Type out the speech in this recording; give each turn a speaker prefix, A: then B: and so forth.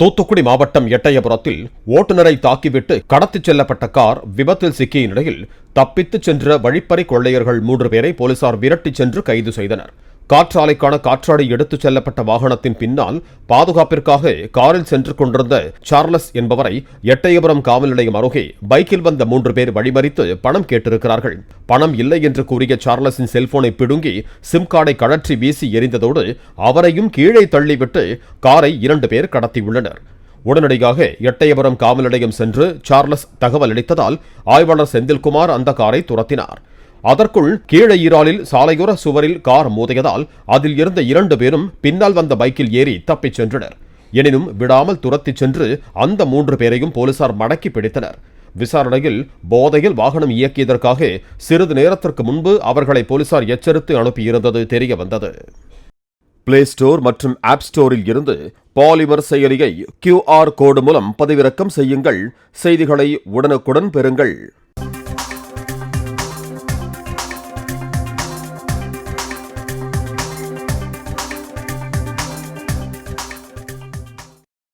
A: தூத்துக்குடி மாவட்டம் எட்டயபுரத்தில் ஓட்டுநரை தாக்கிவிட்டு கடத்திச் செல்லப்பட்ட கார் விபத்தில் சிக்கிய நிலையில் தப்பித்துச் சென்ற வழிப்பறி கொள்ளையர்கள் மூன்று பேரை போலீசார் விரட்டிச் சென்று கைது செய்தனர். காற்றாலைக்கான காற்றாடி எடுத்துச் செல்லப்பட்ட வாகனத்தின் பின்னால் பாதுகாப்பிற்காக காரில் சென்று கொண்டிருந்த சார்லஸ் என்பவரை எட்டயபுரம் காவல் நிலையம் அருகே பைக்கில் வந்த மூன்று பேர் வழிமறித்து பணம் கேட்டிருக்கிறார்கள். பணம் இல்லை என்று கூறிய சார்லஸின் செல்போனை பிடுங்கி சிம் கார்டை கழற்றி வீசி எறிந்ததோடு அவரையும் கீழே தள்ளிவிட்டு காரை இரண்டு பேர் கடத்தியுள்ளனர். உடனடியாக எட்டயபுரம் காவல் நிலையம் சென்று சார்லஸ் தகவல் அளித்ததால் ஆய்வாளர் செந்தில்குமார் அந்த காரை துரத்தினார். அதற்குள் கீழே ஈராலில் சாலையோர சுவரில் கார் மோதியதால் அதில் இருந்த இரண்டு பேரும் பின்னால் வந்த பைக்கில் ஏறி தப்பிச் சென்றனர். எனினும் விடாமல் துரத்திச் சென்று அந்த மூன்று பேரையும் போலீசார் மடக்கி பிடித்தனர். விசாரணையில் போதையில் வாகனம் இயக்கியதற்காக சிறிது நேரத்திற்கு முன்பு அவர்களை போலீசார் எச்சரித்து அனுப்பியிருந்தது தெரிய வந்தது பிளே ஸ்டோர் மற்றும் ஆப் ஸ்டோரில் இருந்து பாலிமர் செயலியை கியூஆர் கோடு மூலம் பதிவிறக்கம் செய்யுங்கள். செய்திகளை உடனுக்குடன் பெறுங்கள்.